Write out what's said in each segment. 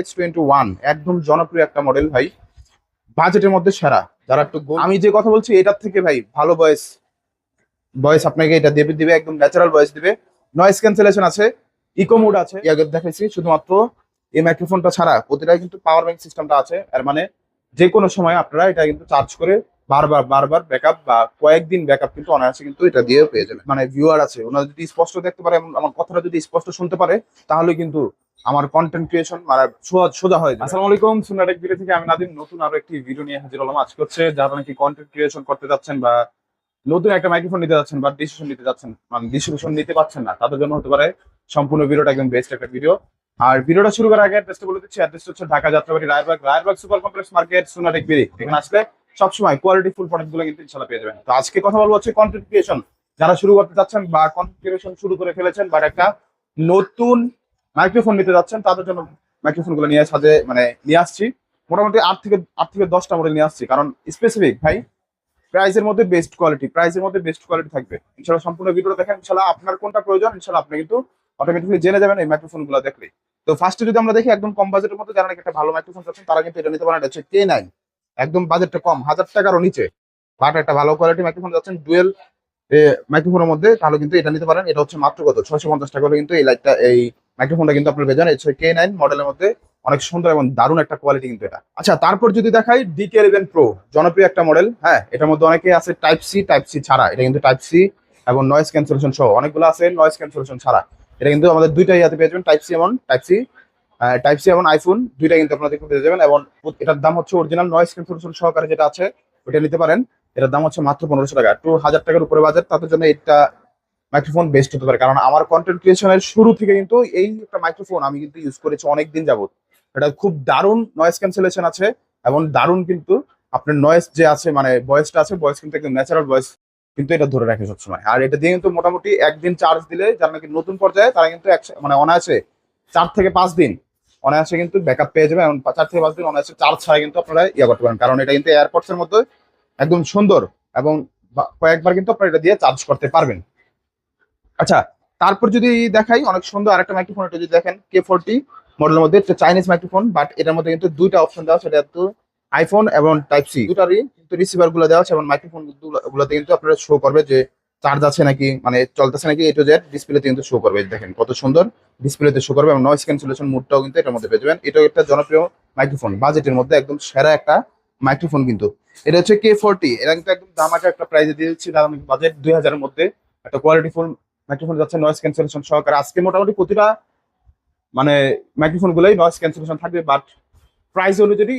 X twenty one একদম জনপ্রিয় একটা মডেল ভাই। বাজেটের মধ্যে সেরা। যারা একটু আমি যে কথা বলছি, এটার থেকে ভাই, ভালো বয়স। বয়স আপনাকে এটা দেবে, দিবে, একদম ন্যাচারাল বয়স দিবে। নয়েজ ক্যান্সেলেশন আছে ইকো মোড আছে। আগে দেখাইছি, শুধুমাত্র এই মাইক্রোফোনটা ছাড়া। প্রতিটাই কিন্তু পাওয়ার ব্যাংক সিস্টেমটা আছে। আর মানে যে কোনো সময় আপনারা এটা কিন্তু চার্জ করে বারবার বারবার ব্যাকআপ বা কয়েকদিন ব্যাকআপ কিন্তু অনায়াসে কিন্তু এটা দিয়ে পেয়ে যাবেন। মানে ভিউয়ার আছে, ওনারা যদি স্পষ্ট দেখতে পারে আমার কথাটা যদি স্পষ্ট শুনতে পারে, তাহলে কিন্তু আমার কন্টেন্ট ক্রিয়েশন মানে সোজা হয়ে যায় আসসালামু আলাইকুম সুনাটেক ভিডিও থেকে আমি নাদিম, নতুন আরও একটি ভিডিও নিয়ে হাজির হলাম আজকে হচ্ছে, যারা নাকি কন্টেন্ট ক্রিয়েশন করতে যাচ্ছেন বা নতুন একটা মাইক্রোফোন নিতে যাচ্ছেন বা ডিসিশন নিতে যাচ্ছেন মানে ডিসিশন নিতে পারছেন না, তাদের জন্য হতে পারে সম্পূর্ণ ভিডিওটা একদম বেস্ট একটা ভিডিও আর ভিডিওটা শুরু করার আগে অ্যাড্রেসটা বলে দিচ্ছি অ্যাড্রেসটা হচ্ছে Dhaka Jatrabari, Raybag Raybag super complex market Sonatech BD এখানে আসলে সবসময় কোয়ালিটি ফুল প্রোডাক্টগুলো কিন্তু ইনশাল্লাহ পেয়ে যাবেন। তো আজকে কথা বলব হচ্ছে কন্টেন্ট ক্রিয়েশন যারা শুরু করতে যাচ্ছেন বা কন্টেন্ট ক্রিয়েশন শুরু করে ফেলেছেন বাট একটা নতুন মাইক্রোফোন নিতে যাচ্ছেন, তাদের জন্য মাইক্রোফোনগুলো নিয়ে সাজে মানে নিয়ে আসছি। মোটামুটি আট থেকে আট থেকে দশটা মডেল নিয়ে আসছি। কারণ স্পেসিফিক ভাই প্রাইসের মধ্যে বেস্ট কোয়ালিটি প্রাইসের মধ্যে বেস্ট কোয়ালিটি থাকবে। ইনশাল্লাহ সম্পূর্ণ ভিডিওটা দেখেন ইনশাল্লাহ আপনার কোনটা প্রয়োজন ইনশাল্লাহ আপনি কিন্তু অটোমেটিকলি জেনে যাবেন এই মাইক্রোফোনগুলো দেখলে। তো ফার্স্টে যদি আমরা দেখি একদম কম বাজেটের মধ্যে, যারা একটা ভালো মাইক্রোফোন চাচ্ছেন, তারা কিন্তু এটা নিতে পারেন, এটা হচ্ছে কে নাইন একদম বাজেটটা কম, হাজার টাকারও নিচে। বাট একটা ভালো কোয়ালিটি মাইক্রোফোন যাচ্ছেন, ডুয়েল মাইক্রোফোনের মধ্যে, তাহলে কিন্তু এটা নিতে পারেন। এটা হচ্ছে মাত্র কত? ছয়শো পঞ্চাশ টাকা হলে কিন্তু এই লাইটটা এই মাইক্রোফোনটা কিন্তু আপনার পেয়ে এটা কে নাইন মডেলের মধ্যে অনেক সুন্দর এবং দারুণ একটা কোয়ালিটি কিন্তু এটা। আচ্ছা তারপর যদি দেখাই ডিকে ইলেভেন প্রো জনপ্রিয় একটা মডেল হ্যাঁ এটার মধ্যে অনেকে আছে টাইপ সি টাইপ সি ছাড়া। এটা কিন্তু টাইপ সি এবং নয়েজ ক্যান্সেলেশন সহ অনেকগুলো আছে নয়েজ ক্যান্সেলেশন ছাড়া। এটা কিন্তু আমাদের দুইটাই হাতে পেয়ে যাবেন টাইপ সি এবং টাইপ সি টাইপ সি এবং আইফোন দুইটা কিন্তু আপনাদের পেয়ে যাবেন এবং এটার দাম হচ্ছে অরিজিনাল নয়েজ ক্যান্সেলেশন সহকারে যেটা আছে ওটা নিতে পারেন। এটার দাম হচ্ছে মাত্র পনেরোশো টাকা। টু হাজার টাকার উপরে বাজার তাদের জন্য এটা মাইক্রোফোন বেস্ট হতে পারে। কারণ আমার কন্টেন্ট ক্রিয়েশনের শুরু থেকে কিন্তু এই একটা মাইক্রোফোন আমি কিন্তু ইউজ করেছি অনেক দিন যাবত এটা খুব দারুণ নয়েজ ক্যান্সেলেশন আছে এবং দারুণ কিন্তু আপনার নয়েজ যে আছে মানে ভয়েসটা আছে ভয়েস কিন্তু একদম ন্যাচারাল ভয়েস কিন্তু এটা ধরে রাখে সবসময়। আর এটা দিয়ে কিন্তু মোটামুটি একদিন চার্জ দিলে যারা নাকি নতুন পর্যায়ে, তারা কিন্তু মানে অনায়াসে চার থেকে পাঁচ দিন অনায়াসে কিন্তু ব্যাকআপ পেয়ে যাবে। এবং চার থেকে পাঁচ দিন অনায়াসে চার্জ ছাড়া কিন্তু আপনারা ইয়ে করতে পারেন। কারণ এটা কিন্তু এয়ারপডস এর মধ্যে একদম সুন্দর এবং কয়েকবার কিন্তু আপনারা এটা দিয়ে চার্জ করতে পারবেন। আচ্ছা তারপর যদি দেখাই, অনেক সুন্দর আরেকটা মাইক্রোফোন এটা যদি দেখেন কে ফোরটি মডেলের মধ্যে একটা চাইনিজ মাইক্রোফোন বাট এটার মধ্যে কিন্তু দুইটা অপশন দেওয়া সেটা কিন্তু আইফোন এবং টাইপ সি দুটারই কিন্তু রিসিভারগুলো দেওয়া আছে এবং মাইক্রোফোন গুলোতে কিন্তু আপনারা শো করবে যে চার্জ আছে নাকি? মানে চলতেছে নাকি এ টু জেড ডিসপ্লেতে কিন্তু শো করবে দেখেন কত সুন্দর ডিসপ্লেতে শো করবে এবং নয়েজ ক্যান্সেলেশন মুডটাও কিন্তু এটার মধ্যে পেয়ে যাবেন। এটাও একটা জনপ্রিয় মাইক্রোফোন বাজেটের মধ্যে একদম সেরা একটা মাইক্রোফোন কিন্তু। এটা হচ্ছে কে ফোরটি এটা কিন্তু একদম দামাকা একটা প্রাইজে দিয়ে দিচ্ছি, দাম বাজেট দুই হাজারের মধ্যে। একটা কোয়ালিটি ফুল মাইক্রোফোন যাচ্ছে নয়েজ ক্যান্সেলেশন সহকারে। আজকে মোটামুটি প্রতিটা মানে মাইক্রোফোন গুলোই নয়েজ ক্যান্সেলেশন থাকবে বাট প্রাইস অনুযায়ী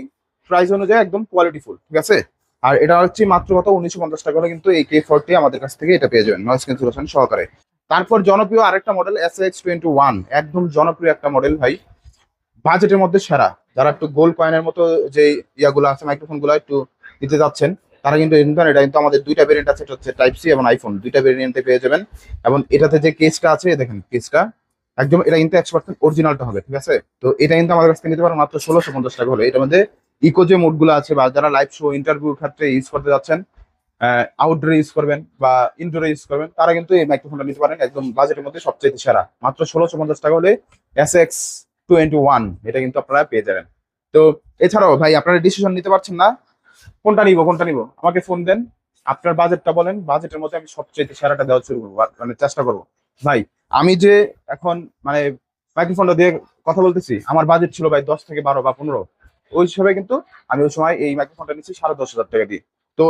প্রাইস অনুযায়ী একদম কোয়ালিটি ফুল ঠিক আছে? আর এটা হচ্ছে মাত্র কত? উনিশশো পঞ্চাশ টাকা হলে কিন্তু এই কে ফোরটি আমাদের কাছ থেকে এটা পেয়ে যাবেন। নয়েজ ক্যান্সেলেশন সহকারে। তারপর জনপ্রিয় আরেকটা model S X twenty one একদম জনপ্রিয় একটা মডেল ভাই। বাজেটের মধ্যে সেরা। যারা একটু গোল্ড কয়েনের মতো যে ইয়াগুলো আছে মাইক্রোফোনগুলো একটু দিতে যাচ্ছেন, তারা কিন্তু এটা নিতে এটা কিন্তু আমাদের দুইটা ভেরিয়েন্ট আছে, এটা হচ্ছে টাইপ সি এবং আইফোন দুইটা ভেরিয়েন্টে পেয়ে যাবেন। এবং এটাতে যে কেসটা আছে দেখেন কেসটা একদম, এটা কিন্তু একশো পার্সেন্ট অরিজিনালটা হবে, ঠিক আছে? তো এটা কিন্তু আমাদের কাছ থেকে নিতে পারেন মাত্র ষোলোশো পঞ্চাশ টাকা হলে। এটার মধ্যে ইকো যে মোডগুলো আছে বা যারা লাইভ শো ইন্টারভিউ ক্ষেত্রে ইউজ করতে যাচ্ছেন আউটডোরে ইউজ করবেন বা ইনডোরে ইউজ করবেন, তারা কিন্তু এই মাইক্রোফোনটা নিতে পারেন একদম বাজেটের মধ্যে সবচেয়ে সেরা। মাত্র ষোলোশো পঞ্চাশ টাকা হলে এস এক্স টোয়েন্টি ওয়ান এটা কিন্তু আপনারা পেয়ে যাবেন। তো এছাড়াও ভাই, আপনারা ডিসিশন নিতে পারছেন না, কোনটা নিব কোনটা নিব? আমাকে ফোন দেন, আপনার বাজেটটা বলেন বাজেটের মধ্যে আমি সবচেয়ে সেরাটা দেওয়ার শুরু করব মানে চেষ্টা করব। ভাই, আমি যে এখন মানে মাইক্রোফোনটা দিয়ে কথা বলতেছি, আমার বাজেট ছিল ভাই দশ থেকে বারো বা পনেরো। ওই হিসাবে কিন্তু আমি ওই সময় এই মাইক্রোফোনটা নিচ্ছি সাড়ে দশ হাজার টাকা দিয়ে। তো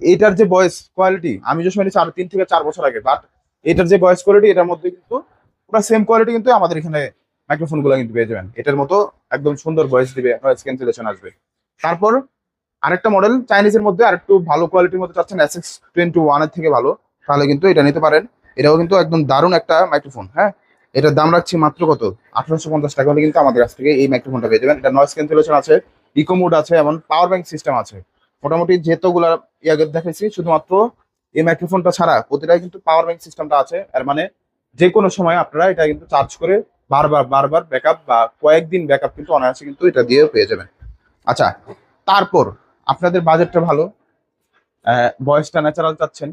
এটার যে ভয়েস কোয়ালিটি আমি যে সময় নিচ্ছি আরও তিন থেকে চার বছর আগে বাট এটার যে ভয়েস কোয়ালিটি এটার মধ্যে কিন্তু পুরো সেম কোয়ালিটি কিন্তু আমাদের এখানে মাইক্রোফোনগুলো কিন্তু পেয়ে যাবেন। এটার মতো একদম সুন্দর ভয়েস দিবে নয়েজ ক্যান্সেলেশন আসবে। তারপর আরেকটা মডেল চাইনিজের মধ্যে আরেকটু ভালো কোয়ালিটির মধ্যে চাচ্ছেন এস এক্স টোয়েন্টি ওয়ানের থেকে ভালো, তাহলে কিন্তু এটা নিতে পারেন। এটাও কিন্তু একদম দারুণ একটা মাইক্রোফোন হ্যাঁ? এটার দাম রাখছি মাত্র কত? আঠারোশো পঞ্চাশ টাকা হলে কিন্তু আমাদের কাছ থেকে এই মাইক্রোফোনটা পেয়ে যাবেন। এটা নয়েজ ক্যান্সেলেশন আছে ইকো মোড আছে, এবং পাওয়ার ব্যাংক সিস্টেম আছে। মোটামুটি যেহেতুগুলা ইয়াকে দেখেছি শুধুমাত্র এই মাইক্রোফোনটা ছাড়া প্রতিটাই কিন্তু পাওয়ার ব্যাংক সিস্টেমটা আছে। এর মানে যে কোনো সময় আপনারা এটা কিন্তু চার্জ করে বারবার বারবার ব্যাকআপ বা কয়েকদিন ব্যাকআপ কিন্তু অনায়াসে কিন্তু এটা দিয়েও পেয়ে যাবেন। আচ্ছা তারপর আপনাদের বাজেটটা ভালো। ভয়েসটা ন্যাচারাল চাচ্ছেন।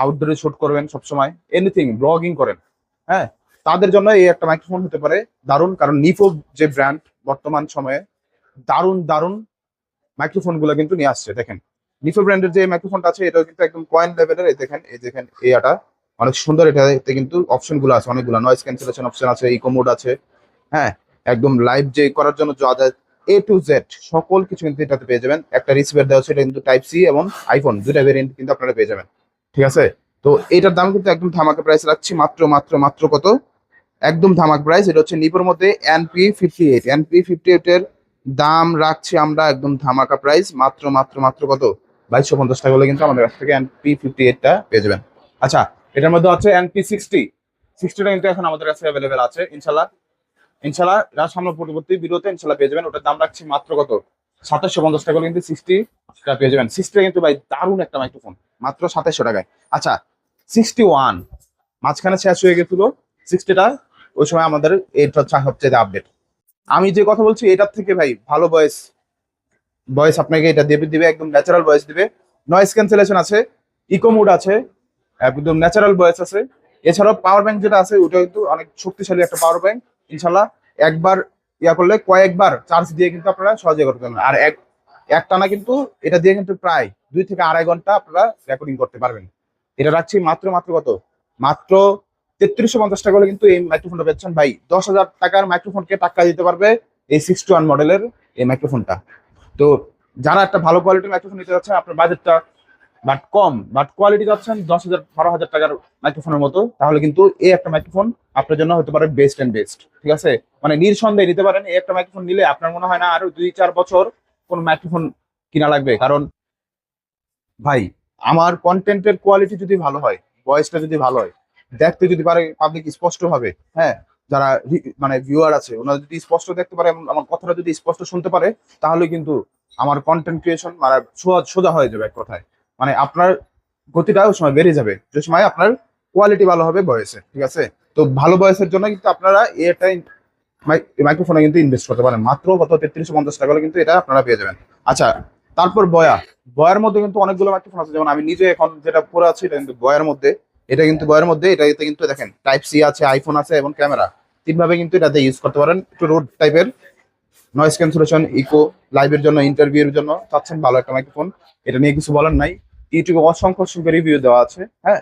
আউটডোরে শুট করবেন সবসময়। এনিথিং ব্লগিং করেন। হ্যাঁ তাদের জন্য এই একটা মাইক্রোফোন হতে পারে। দারুণ, কারণ নিপো যে ব্র্যান্ড বর্তমান সময়ে দারুণ দারুণ মাইক্রোফোনগুলো কিন্তু নিয়ে আসছে। দেখেন, নিফো ব্র্যান্ডের যে মাইক্রোফোনটা আছে, এটাও কিন্তু একদম কয়েন লেভেলের দেখেন, এই দেখেন, এই আটা অনেক সুন্দর। এটাতে কিন্তু অপশনগুলো আছে, অনেকগুলো। নয়েজ ক্যান্সেলেশন অপশন আছে ইকো মোড আছে। হ্যাঁ একদম লাইভ যে করার জন্য যা যা এ টু জেড সকল কিছু কিন্তু এটাতে পেয়ে যাবেন। একটা রিসিভার দেওয়া আছে, এটা কিন্তু টাইপ সি এবং আইফোন দুটা ভেরিয়েন্ট কিন্তু আপনারা পেয়ে যাবেন। ঠিক আছে? তো এটার দাম কিন্তু একদম ধামাকা প্রাইস রাখছি। মাত্র মাত্র মাত্র কত? একদম ধামাক প্রাইস এটা হচ্ছে নিপোর মধ্যে NP fifty eight NP fifty eight এর দাম রাখছি আমরা একদম ধামাকা প্রাইস মাত্র মাত্র মাত্র কত? বাইশশো পঞ্চাশ টাকা হলে কিন্তু আমাদের কাছ থেকে এনপি ফিফটি এইটটা পেয়ে যাবেন। আচ্ছা এটার মধ্যে আছে এনপি সিক্সটি সিক্সটিটা কিন্তু এখন আমাদের কাছে অ্যাভেলেবেল আছে ইনশাল্লাহ ইনশাল্লাহ রাজ সামনে পরবর্তী ভিডিওতে ইনশাল্লাহ পেয়ে যাবেন। ওটার দাম রাখছি মাত্র কত? সাতাশশো পঞ্চাশ টাকা কিন্তু সিক্সটি পেয়ে যাবেন। সিক্সটিটা কিন্তু ভাই দারুণ একটা মাইক্রোফোন মাত্র সাতাশশো টাকায়। আচ্ছা সিক্সটি ওয়ান মাঝখানে শেষ হয়ে গেছিল। সিক্সটিটা ওই সময় আমাদের এটা হচ্ছে সবচেয়ে আপডেট আমি যে কথা বলছি, এটার থেকে ভাই, ভালো ভয়েস ভয়েস আপনাকে এটা দেবে, দিবে, একদম ন্যাচারাল ভয়েস দিবে। নয়েজ ক্যান্সেলেশন আছে ইকো মোড আছে, একদম ন্যাচারাল ভয়েস আছে। এছাড়াও পাওয়ার ব্যাংক যেটা আছে, ওটা কিন্তু অনেক শক্তিশালী একটা পাওয়ার ব্যাংক ইনশাল্লাহ একবার ইয়া করলে কয়েকবার চার্জ দিয়ে কিন্তু আপনারা সহজে করতে পারবেন। আর এক, একটানা কিন্তু এটা দিয়ে কিন্তু প্রায় দুই থেকে আড়াই ঘণ্টা আপনারা রেকর্ডিং করতে পারবেন। এটা রাখছি মাত্র মাত্র কত? মাত্র তেত্রিশশো পঞ্চাশ টাকা হলে কিন্তু এই মাইক্রোফোনটা পেয়েছেন ভাই। দশ হাজার টাকার মাইক্রোফোনকে টাকা দিতে পারবে এই সিক্স টু ওয়ান মডেলের এই মাইক্রোফোনটা তো যারা একটা ভালো কোয়ালিটির মাইক্রোফোন নিতে যাচ্ছেন, আপনার বাজেটটা বাট কম বাট কোয়ালিটি যাচ্ছেন দশ হাজার, বারো হাজার টাকার মাইক্রোফোনের মতো, তাহলে কিন্তু এই একটা মাইক্রোফোন আপনার জন্য হতে পারে বেস্ট অ্যান্ড বেস্ট ঠিক আছে? মানে নিঃসন্দেহে নিতে পারেন, এই একটা মাইক্রোফোন নিলে আপনার মনে হয় না আরও দুই, চার বছর কোন মাইক্রোফোন কিনা লাগবে, কারণ ভাই, আমার কন্টেন্টের কোয়ালিটি যদি ভালো হয় ভয়েসটা যদি ভালো হয় দেখতে যদি পারে পাবলিক স্পষ্ট ভাবে হ্যাঁ যারা মানে ভিউয়ার আছে, ওনারা যদি স্পষ্ট দেখতে পারে আমার কথাটা যদি স্পষ্ট শুনতে পারে, তাহলে কিন্তু আমার কন্টেন্ট ক্রিয়েশন মানে সোজা সোজা হয়ে যাবে এক কথায়। মানে আপনার গতিটা ওই সময় বেড়ে যাবে, যে সময় আপনার কোয়ালিটি ভালো হবে বয়সে, ঠিক আছে? তো ভালো বয়সের জন্য কিন্তু আপনারা এটা মাইক্রোফোনে কিন্তু ইনভেস্ট করতে পারেন। মাত্র কত? তেত্রিশশো পঞ্চাশ টাকা হলে কিন্তু এটা আপনারা পেয়ে যাবেন। আচ্ছা তারপর বয়া। বয়ার মধ্যে কিন্তু অনেকগুলো মাইক্রোফোন আছে, যেমন আমি নিজে এখন যেটা পরে আছি, এটা কিন্তু বয়ার মধ্যে। এটা কিন্তু বয়ের মধ্যে, এটাতে কিন্তু দেখেন টাইপ সি আছে আইফোন আছে এবং ক্যামেরা। তিনভাবে কিন্তু এটাতে ইউজ করতে পারেন। একটু রোড টাইপের নয়েস ক্যান্সেলেশন ইকো লাইভের জন্য ইন্টারভিউর জন্য চাচ্ছেন ভালো একটা মাইক্রোফোন এটা নিয়ে কিছু বলার নাই। ইউটিউবে অসংখ্য অসংখ্য রিভিউ দেওয়া আছে হ্যাঁ?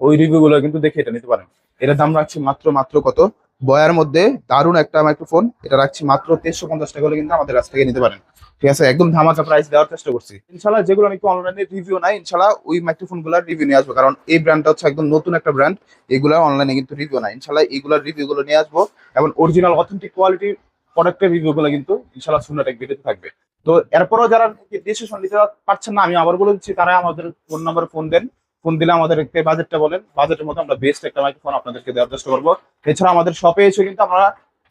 ওই রিভিউগুলো কিন্তু দেখে এটা নিতে পারেন। এটার দাম রাখছি মাত্র মাত্র কত? বয়ার মধ্যে দারুণ একটা মাইক্রোফোন এটা রাখছি মাত্র তেইশশো পঞ্চাশ টাকা হলে কিন্তু আমাদের কাছ থেকে নিতে পারেন। ঠিক আছে, একদম ধামাকা প্রাইস দেওয়ার চেষ্টা করছি। ইনশাল্লাহ যেগুলো আমি অনলাইনে রিভিউ নাই ইনশাল্লাহ ওই মাইক্রোফোনগুলার রিভিউ নিয়ে আসব, কারণ এই ব্র্যান্ডটা হচ্ছে একদম নতুন একটা ব্র্যান্ড এগুলো অনলাইনে কিন্তু রিভিউ নাই। ইনশাল্লাহ এইগুলোর রিভিউ গুলো নিয়ে আসব, এবং অরিজিনাল অথেন্টিক কোয়ালিটির প্রোডাক্টের রিভিউ গুলো কিন্তু ইনশাল্লাহ শূন্যটা ভিডিওতে থাকবে। তো এরপরও যারা ডিসিশন নিতে পারছেন না, আমি আবার বলে দিচ্ছি তারা আমাদের ফোন নাম্বারে ফোন দেন। ফোন দিলে আমাদের একটা বাজেটটা বলেন। বাজেটের মধ্যে আমরা বেস্ট একটা মাইক্রোফোন আপনাদেরকে দেওয়ার চেষ্টা করব। এছাড়া আমাদের শপে এসে কিন্তু আপনারা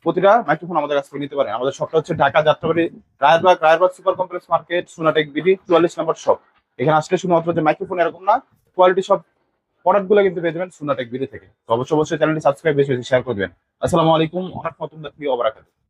প্রতিটা মাইক্রোফোন আমাদের কাছ থেকে নিতে পারেন। আমাদের শপটা হচ্ছে Dhaka Jatrabari Rayerbag Rayerbag super complex market Sonatech BD, চুয়াল্লিশ নম্বর শপ এখানে আসলে শুধুমাত্র যে মাইক্রোফোন এরকম না কোয়ালিটি সব প্রোডাক্টগুলো কিন্তু পেয়ে যাবেন সোনাটেক বিডি থেকে। তো অবশ্যই অবশ্যই চ্যানেলটি সাবস্ক্রাইব বেশি বেশি শেয়ার করবেন আসসালামু আলাইকুম রহমতুল্লাহি ওয়া বারাকাতুহু